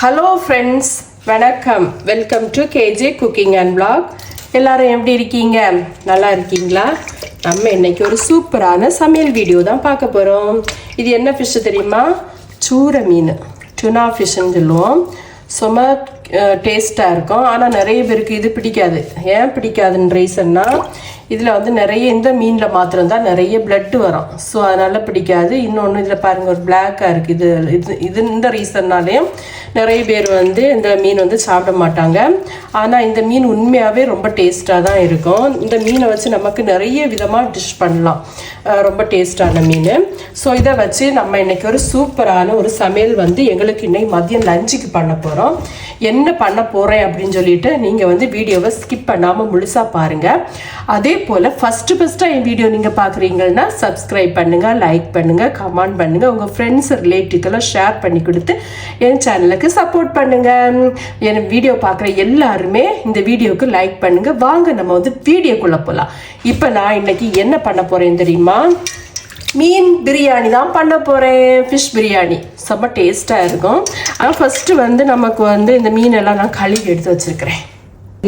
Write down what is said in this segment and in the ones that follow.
Hello friends வணக்கம். Welcome to KJ cooking and blog எல்லாரும் எப்படி இருக்கீங்க? நல்லா இருக்கீங்களா? நம்ம இன்னைக்கு ஒரு சூப்பரான சமையல் வீடியோ தான் பார்க்க போகிறோம் இது என்ன ஃபிஷ்ஷு தெரியுமா? சூர மீன் டுனா ஃபிஷ்ஷுன்னு சொல்லுவோம். சும டேஸ்ட்டாக இருக்கும். ஆனால் நிறைய பேருக்கு இது பிடிக்காது. ஏன் பிடிக்காதுன்னு ரீசன்னா இதில் வந்து நிறைய இந்த மீனில் மாத்திரம்தான் நிறைய பிளட்டு வரும். ஸோ அதனால் பிடிக்காது. இன்னொன்று இதில் பாருங்கள் ஒரு பிளாக்காக இருக்குது இது இது இது இந்த ரீசன்னாலேயும் நிறைய பேர் வந்து இந்த மீன் வந்து சாப்பிட மாட்டாங்க. ஆனால் இந்த மீன் உண்மையாகவே ரொம்ப டேஸ்ட்டாக தான் இருக்கும். இந்த மீனை வச்சு நமக்கு நிறைய விதமாக டிஷ் பண்ணலாம். ரொம்ப டேஸ்ட்டான மீன். ஸோ இதை வச்சு நம்ம இன்றைக்கி ஒரு சூப்பரான ஒரு சமையல் வந்து எங்களுக்கு இன்னைக்கு மதியம் லஞ்சுக்கு பண்ண போகிறோம் என்ன என்ன பண்ண போகிறேன் அப்படின்னு சொல்லிட்டு நீங்கள் வந்து வீடியோவை ஸ்கிப் பண்ணாமல் முழுசாக பாருங்கள் அதே போல் ஃபஸ்ட்டு ஃபஸ்ட்டாக என் வீடியோ நீங்கள் பார்க்குறீங்கன்னா சப்ஸ்கிரைப் பண்ணுங்கள் லைக் பண்ணுங்கள் கமெண்ட் பண்ணுங்கள் உங்கள் ஃப்ரெண்ட்ஸ் ரிலேட்டிவ்க்கெல்லாம் ஷேர் பண்ணி கொடுத்து என் சேனலுக்கு சப்போர்ட் பண்ணுங்கள் என் வீடியோ பார்க்குற எல்லாருமே இந்த வீடியோவுக்கு லைக் பண்ணுங்கள் வாங்க நம்ம வந்து வீடியோக்குள்ளே போகலாம் இப்போ நான் இன்னைக்கு என்ன பண்ண போகிறேன் தெரியுமா? மீன் பிரியாணி தான் பண்ண போகிறேன் ஃபிஷ் பிரியாணி. செம்ம டேஸ்ட்டாக இருக்கும். ஆனால் ஃபஸ்ட்டு வந்து நமக்கு வந்து இந்த மீனெல்லாம் நான் கழுவி எடுத்து வச்சுருக்கிறேன்.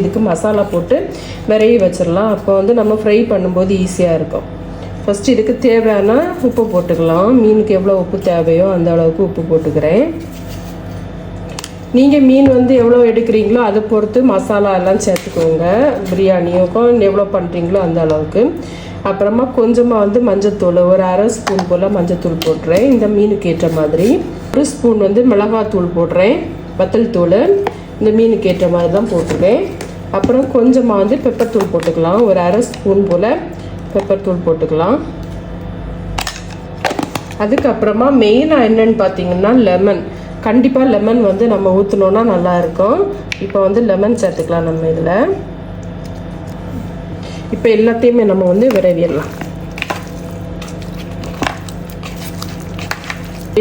இதுக்கு மசாலா போட்டு விரைய வச்சிடலாம் அப்போ வந்து நம்ம ஃப்ரை பண்ணும்போது ஈஸியாக இருக்கும். ஃபஸ்ட்டு இதுக்கு தேவையான உப்பு போட்டுக்கலாம். மீனுக்கு எவ்வளோ உப்பு தேவையோ அந்த அளவுக்கு உப்பு போட்டுக்கிறேன். நீங்கள் மீன் வந்து எவ்வளோ எடுக்கிறீங்களோ அதை பொறுத்து மசாலா எல்லாம் சேர்த்துக்கோங்க. பிரியாணிக்கும் எவ்வளோ பண்ணுறீங்களோ அந்த அளவுக்கு. அப்புறமா கொஞ்சமாக வந்து மஞ்சத்தூள் ஒரு அரை ஸ்பூன் போல் மஞ்சத்தூள் போட்டுறேன். இந்த மீனுக்கு ஏற்ற மாதிரி. ஒரு ஸ்பூன் வந்து மிளகாத்தூள் போடுறேன் வத்தல் தூள் இந்த மீனுக்கு ஏற்ற மாதிரி தான் போட்டுருவேன் அப்புறம் கொஞ்சமாக வந்து பெப்பர் தூள் போட்டுக்கலாம். ஒரு அரை ஸ்பூன் போல் பெப்பர் தூள் போட்டுக்கலாம். அதுக்கப்புறமா மெயினாக என்னென்னு பார்த்தீங்கன்னா லெமன் கண்டிப்பாக லெமன் வந்து நம்ம ஊற்றினோன்னா நல்லா இருக்கும். இப்போ வந்து லெமன் சேர்த்துக்கலாம் நம்ம இதில். இப்போ எல்லாத்தையுமே நம்ம வந்து விரைவிடலாம்.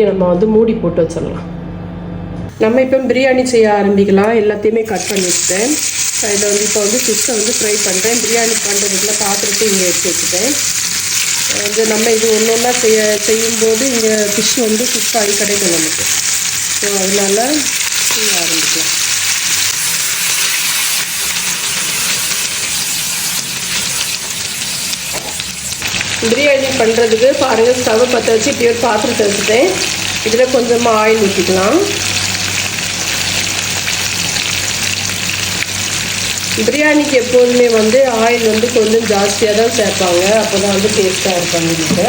நம்ம வந்து மூடி போட்டு வச்சிடலாம். நம்ம இப்போ பிரியாணி செய்ய ஆரம்பிக்கலாம். எல்லாத்தையுமே கட் பண்ணி வச்சுட்டேன். இதில் வந்து இப்போ வந்து ஃபிஷ்ஷை வந்து ஃப்ரை பண்ணுறேன் பிரியாணி பண்ணுறதுக்குள்ள பாத்திரத்தை இங்கே எடுத்து வச்சுட்டேன். வந்து நம்ம இது ஒன்று ஒன்றா செய்ய செய்யும்போது இங்கே ஃபிஷ் வந்து குக் ஆகி கிடைக்கும் நமக்கு. ஸோ அதனால செய்ய ஆரம்பிக்கலாம். பிரியாணி பண்ணுறதுக்கு பாருங்கள் ஸ்டவ் பற்ற வச்சு இப்படி ஒரு பாத்திரத்தை வச்சுட்டேன். இதில் கொஞ்சமாக ஆயில் ஊற்றிக்கலாம் பிரியாணிக்கு எப்போதுமே வந்து ஆயில் வந்து கொஞ்சம் ஜாஸ்தியாக தான் சேர்ப்பாங்க. அப்போ தான் வந்து டேஸ்ட்டாக இருக்கும் இதுக்கு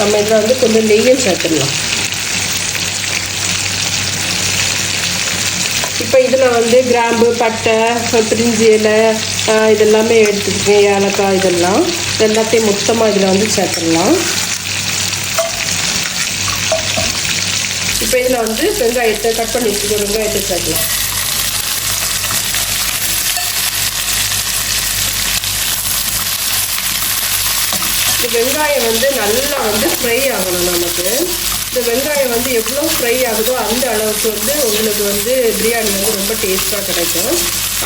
நம்ம இதில் வந்து கொஞ்சம் நெய்யும் சேர்த்துடலாம் இப்போ இதில் வந்து கிராம்பு பட்டை பிரிஞ்சி இலை இதெல்லாமே எடுத்துக்கிட்டேன் ஏலக்காய் இதெல்லாம். எல்லாத்தையும் மொத்தமாக இதில் வந்து சேர்த்துடலாம். இப்போ இதில் வந்து வெங்காயத்தை கட் பண்ணி வச்சுக்கோ வெங்காயத்தை சேர்க்கலாம். இந்த வெங்காயம் வந்து நல்லா வந்து ஃப்ரை ஆகணும் நமக்கு. இந்த வெங்காயம் வந்து எவ்வளோ ஃப்ரை ஆகுதோ அந்த அளவுக்கு வந்து உங்களுக்கு வந்து பிரியாணி வந்து ரொம்ப டேஸ்ட்டாக கிடைக்கும்.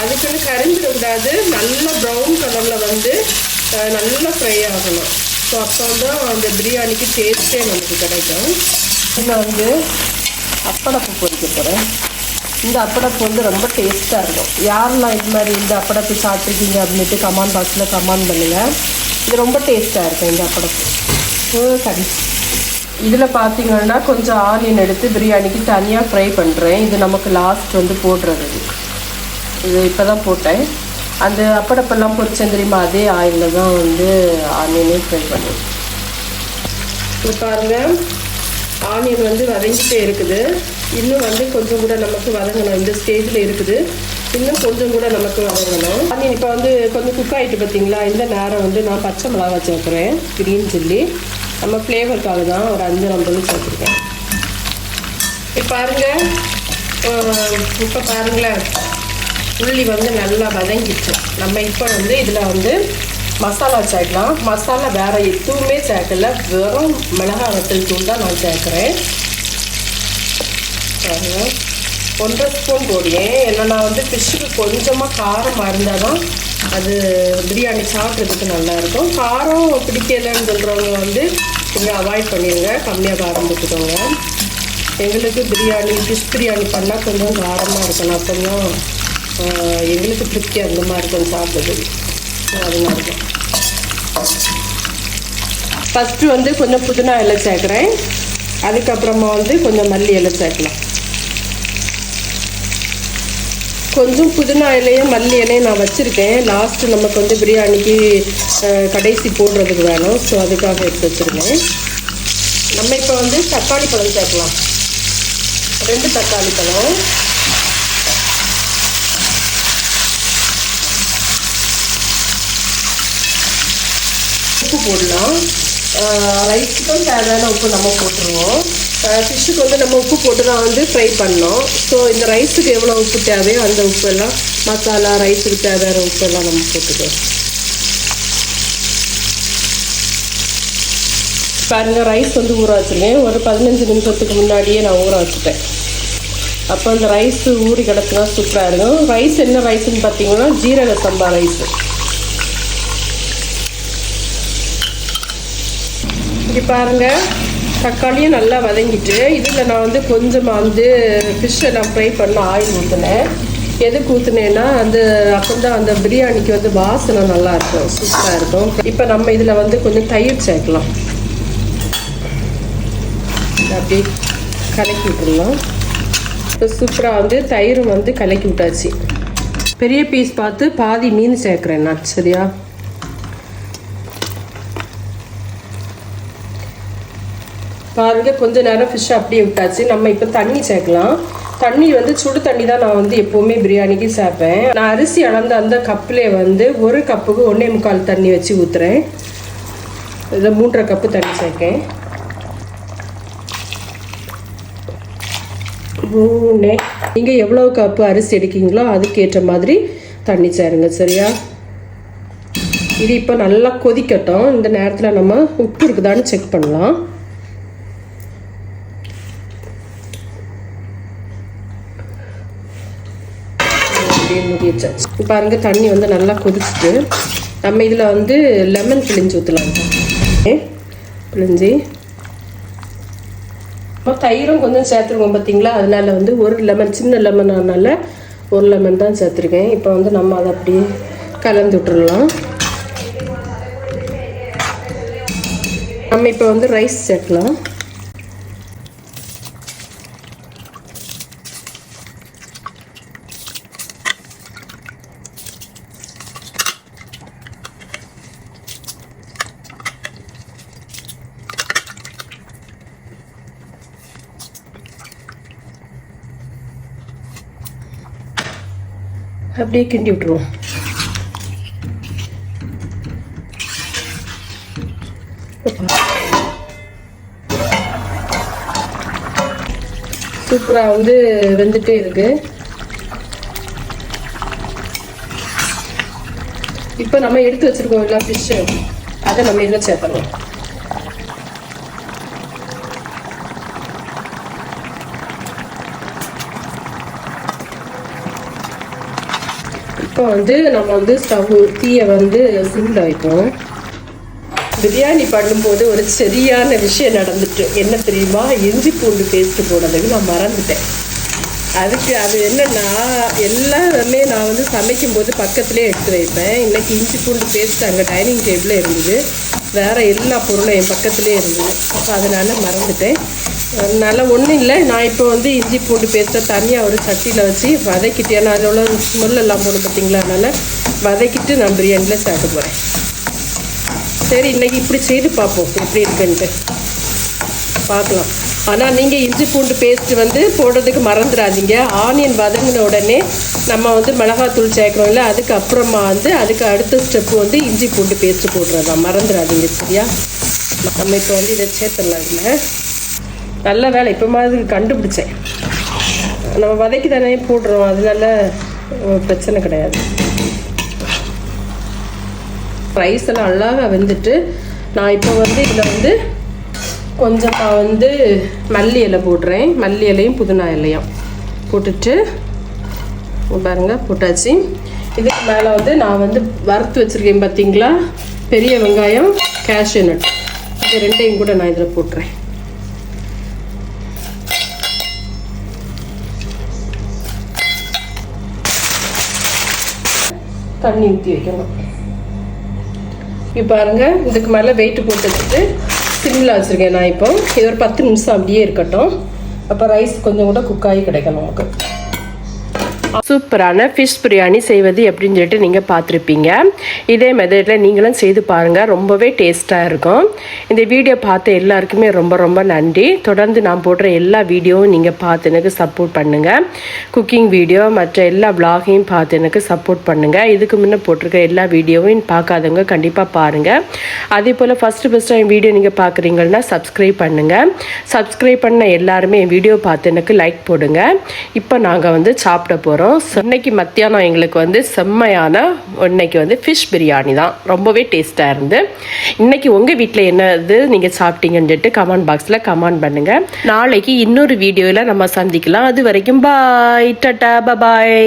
அதுக்குன்னு கரிஞ்சிடக்கூடாது. நல்ல ப்ரௌன் கலரில் வந்து நல்லா ஃப்ரை ஆகணும். ஸோ அப்போ தான் அந்த பிரியாணிக்கு டேஸ்ட்டே நமக்கு கிடைக்கும். நான் வந்து அப்படப்பு பொறிக்க போகிறேன் இந்த அப்படப்பு வந்து ரொம்ப டேஸ்ட்டாக இருக்கும். யாரெல்லாம் இது மாதிரி இந்த அப்படப்பு சாப்பிட்ருக்கீங்க அப்படின்ட்டு கமெண்ட் பாக்ஸில் கமெண்ட் பண்ணுங்கள் இது ரொம்ப டேஸ்ட்டாக இருக்கும் இந்த அப்படப்பு ஓ, சரி இதில் பார்த்தீங்கன்னா கொஞ்சம் ஆனியன் எடுத்து பிரியாணிக்கு தனியாக ஃப்ரை பண்ணுறேன் இது நமக்கு லாஸ்ட் வந்து போடுறது. இது இப்போ தான் போட்டேன். அந்த அப்படப்பெல்லாம் பொரிச்சேன் தெரியுமா? அதே ஆயிலில் தான் வந்து ஆனியனே ஃப்ரை பண்ணி இது பாருங்கள் ஆனியன் வந்து வதங்கிட்டே இருக்குது. இன்னும் வந்து கொஞ்சம் கூட நமக்கு வதங்கணும். இந்த ஸ்டேஜில் இருக்குது. இன்னும் கொஞ்சம் கூட நமக்கு வதங்கணும். ஆனியன் இப்போ வந்து கொஞ்சம் குக் ஆகிட்டு பார்த்தீங்களா இந்த நேரம் வந்து நான் பச்சை மிளகா சேர்க்குறேன். க்ரீன் சில்லி நம்ம ஃப்ளேவருக்காக தான் ஒரு அஞ்சு ஐம்பது சேர்த்துருக்கேன். இப்போ பாருங்க. இப்போ பாருங்களேன். உள்ளி வந்து நல்லா வதங்கிச்சு நம்ம இப்போ வந்து இதில் வந்து மசாலா சேர்க்கலாம். மசாலா வேறு எதுவுமே சேர்க்கல. வெறும் மிளகாய் வத்தல் தூள் தான் நான் சேர்க்குறேன். ஒன்றரை ஸ்பூன் போடுவேன் ஏன்னா நான் வந்து ஃபிஷ்ஷுக்கு கொஞ்சமாக காரமாக இருந்தால் தான் அது பிரியாணி சாப்பிட்றதுக்கு நல்லாயிருக்கும் காரம் பிடிக்கலைன்னு சொல்கிறவங்க வந்து கொஞ்சம் அவாய்ட் பண்ணிடுங்க கம்மியாக காரம் போட்டுக்கோங்க. எங்களுக்கு பிரியாணி ஃபிஷ் பிரியாணி பண்ணால் கொஞ்சம் காரமாக இருக்கணும் கொஞ்சம் எங்களுக்கு திருப்தி அந்த மாதிரி இருக்கும் சாப்பிடுது மாதிரி தான். ஃபஸ்ட்டு வந்து கொஞ்சம் புதினா இலை சேர்க்குறேன். அதுக்கப்புறமா வந்து கொஞ்சம் மல்லி இலை சேர்க்கலாம். கொஞ்சம் புதினா இலையும் மல்லி இலையும் நான் வச்சுருக்கேன். லாஸ்ட்டு நமக்கு வந்து பிரியாணிக்கு கடைசி போடுறதுக்கு வேணும். ஸோ அதுக்காக எடுத்து வச்சுருக்கேன் நம்ம இப்போ வந்து தக்காளி பழம் சேர்க்கலாம். ரெண்டு தக்காளி பழம். உப்பு போடலாம். ரைஸுக்கும் தேவையான உப்பு நம்ம போட்டுருவோம். ஃபிஷ்ஷுக்கு வந்து நம்ம உப்பு போட்டு தான் வந்து ஃப்ரை பண்ணோம். ஸோ இந்த ரைஸுக்கு எவ்வளோ உப்பு தேவையோ அந்த உப்பு எல்லாம் மசாலா ரைஸுக்கு தேவையான உப்பு எல்லாம் நம்ம போட்டுக்குவோம் பாருங்க ரைஸ் வந்து ஊற வச்சுருக்கேன். ஒரு பதினஞ்சு நிமிஷத்துக்கு முன்னாடியே நான் ஊற வச்சுட்டேன். அப்போ அந்த ரைஸ் ஊறி கிடச்சுனா சூப்பராக இருக்கும். ரைஸ் என்ன ரைஸ்ன்னு பார்த்தீங்கன்னா ஜீரக சம்பா ரைஸு இப்படி பாருங்க. தக்காளியும் நல்லா வதங்கிட்டு இதில் நான் வந்து கொஞ்சமாக வந்து ஃபிஷ்ஷை நான் ஃப்ரை பண்ண ஆயில் ஊற்றினேன் எதுக்கு ஊற்றுனேன்னா அந்த அப்போ தான் அந்த பிரியாணிக்கு வந்து வாசனை நல்லா இருக்கும் சூப்பராக இருக்கும். இப்போ நம்ம இதில் வந்து கொஞ்சம் தயிர் சேர்க்கலாம். அப்படி அப்படியே கலக்கி விட்டுருலாம் இப்போ சூப்பராக வந்து தயிரும் வந்து கலக்கி விட்டாச்சு. பெரிய பீஸ் பார்த்து பாதி மீன் சேர்க்குறேன் நான் சரியா? பாருங்கள் கொஞ்ச நேரம் ஃபிஷ் அப்படியே விட்டாச்சு. நம்ம இப்போ தண்ணி சேர்க்கலாம். தண்ணி வந்து சுடு தண்ணி தான் நான் வந்து எப்போவுமே பிரியாணிக்கு சேர்ப்பேன். நான் அரிசி அளந்த அந்த கப்பிலே வந்து ஒரு கப்புக்கு ஒன்றே முக்கால் தண்ணி வச்சு ஊற்றுறேன் இதில் மூன்றரை கப்பு தண்ணி சேர்க்கேன். மூணு. நீங்கள் எவ்வளோ கப்பு அரிசி எடுக்கீங்களோ அதுக்கேற்ற மாதிரி தண்ணி சேருங்க சரியா? இது இப்போ நல்லா கொதிக்கட்டும். இந்த நேரத்தில் நம்ம உப்பு இருக்குதான்னு செக் பண்ணலாம். அப்படியே மூடி வச்சாச்சு பாருங்க தண்ணி வந்து நல்லா கொதிச்சுட்டு நம்ம இதில் வந்து லெமன் பிழிஞ்சு ஊற்றலாம் பிழிஞ்சு. இப்போ தயிரும் கொஞ்சம் சேர்த்துருக்கோம் பார்த்தீங்களா அதனால வந்து ஒரு லெமன் சின்ன லெமன் ஆனால ஒரு லெமன் தான் சேர்த்துருக்கேன். இப்போ வந்து நம்ம அதை அப்படியே கலந்து விட்டுடலாம் நம்ம இப்போ வந்து ரைஸ் சேர்க்கலாம். அப்படியே கிண்டி விட்டுருவோம். சூப்பராக வந்து வெந்துட்டே இருக்கு. இப்போ நம்ம எடுத்து வச்சிருக்கோம் எல்லா ஃபிஷ்ஷு அதை நம்ம இதில் சேர்த்துறோம் இப்போ வந்து நம்ம வந்து ஸ்டவ் தீயை வந்து சிம்மில் வைப்போம் பிரியாணி பண்ணும்போது ஒரு சரியான விஷயம் நடந்துட்டு என்ன தெரியுமா? இஞ்சி பூண்டு பேஸ்ட்டு போடுறதுக்கு நான் மறந்துட்டேன். அதுக்கு அது என்னன்னா எல்லாமே நான் வந்து சமைக்கும்போது பக்கத்துலேயே எடுத்து வைப்பேன். இன்னைக்கு இஞ்சி பூண்டு பேஸ்ட் அங்கே டைனிங் டேபிளில் இருந்தது. வேறு எல்லா பொருளும் என் பக்கத்துலேயே இருந்தது. அப்போ அதனால் மறந்துட்டேன். அதனால் ஒன்றும் இல்லை. நான் இப்போ வந்து இஞ்சி பூண்டு பேஸ்ட்டை தனியாக ஒரு சட்டியில் வச்சு வதக்கிட்டு ஏன்னா அதில் உள்ள முள்ளெல்லாம் எல்லாம் போடும் பார்த்தீங்களா? அதனால் வதக்கிட்டு நான் பிரியாணியில் சேர்க்க போகிறேன் சரி இன்றைக்கி இப்படி செய்து பார்ப்போம். எப்படி இருக்குன்ட்டு. பார்க்கலாம். ஆனால் நீங்கள் இஞ்சி பூண்டு பேஸ்ட்டு வந்து போடுறதுக்கு மறந்துடாதீங்க. ஆனியன் வதங்கின உடனே நம்ம வந்து மிளகாத்தூள் சேர்க்குறோம்ல இல்லை அதுக்கப்புறமா வந்து அதுக்கு அடுத்த ஸ்டெப்பு வந்து இஞ்சி பூண்டு பேஸ்ட் போடுறதா மறந்துடாதீங்க சரியா? நம்ம இப்போ வந்து இதை சேர்த்துடலாம் இதில். நல்ல வேலை. இப்போ மாதிரி கண்டுபிடிச்சேன். நம்ம வதக்கி தானே போடுறோம். அதனால பிரச்சனை கிடையாது. ரைஸ் எல்லாம் அழகாக வெந்துட்டு நான் இப்போ வந்து இதில் வந்து கொஞ்சம் நான் வந்து மல்லி இலை போடுறேன். மல்லி இலையும் புதினா இலையும் போட்டுட்டு பாருங்கள் போட்டாச்சு. இதுக்கு மேலே வந்து நான் வந்து வறுத்து வச்சுருக்கேன் பார்த்தீங்களா பெரிய வெங்காயம் கேஷ்யூ நட் இது ரெண்டையும் கூட நான் இதில் போட்டுறேன். தண்ணி ஊற்றி வைக்கணும். இப்போ பாருங்கள் இதுக்கு மேலே வெயிட் போட்டு வச்சுட்டு சிம்மில் வச்சுருக்கேன் நான் இப்போ. இது ஒரு பத்து நிமிஷம் அப்படியே இருக்கட்டும். அப்போ ரைஸ் கொஞ்சம் கூட குக்காகி கிடைக்கும் நமக்கு சூப்பரான ஃபிஷ் பிரியாணி செய்வது எப்படின்னு சொல்லிட்டு நீங்கள் பார்த்துருப்பீங்க. இதே மெத்தடில் நீங்களும் செய்து பாருங்கள் ரொம்பவே டேஸ்ட்டாக இருக்கும். இந்த வீடியோ பார்த்த எல்லாருக்குமே ரொம்ப ரொம்ப நன்றி. தொடர்ந்து நான் போடுற எல்லா வீடியோவும் நீங்கள் பார்த்து எனக்கு சப்போர்ட் பண்ணுங்கள் குக்கிங் வீடியோ மற்ற எல்லா vlog-ஐயும் பார்த்து எனக்கு சப்போர்ட் பண்ணுங்கள் இதுக்கு முன்னே போட்டிருக்க எல்லா வீடியோவையும் பார்க்காதவங்க கண்டிப்பாக பாருங்கள் அதே போல் ஃபஸ்ட்டு ஃபஸ்ட்டு என் வீடியோ நீங்கள் பார்க்குறீங்கன்னா சப்ஸ்கிரைப் பண்ணுங்கள் சப்ஸ்கிரைப் பண்ண எல்லாருமே என் வீடியோ பார்த்து எனக்கு லைக் போடுங்க. இப்போ நாங்கள் வந்து சாப்பிட போகிறோம் இன்னைக்கு மத்தியானம் எங்களுக்கு வந்து செம்மையான இன்னைக்கு வந்து ஃபிஷ் பிரியாணி தான். ரொம்பவே டேஸ்ட்டாக இருந்து. இன்னைக்கு உங்கள் வீட்டில் என்னது நீங்கள் சாப்பிட்டீங்கன்னு சொல்லிட்டு கமெண்ட் பாக்ஸில் கமெண்ட் பண்ணுங்கள் நாளைக்கு இன்னொரு வீடியோவில் நம்ம சந்திக்கலாம். அது வரைக்கும் பாய் டட்டா பபாய்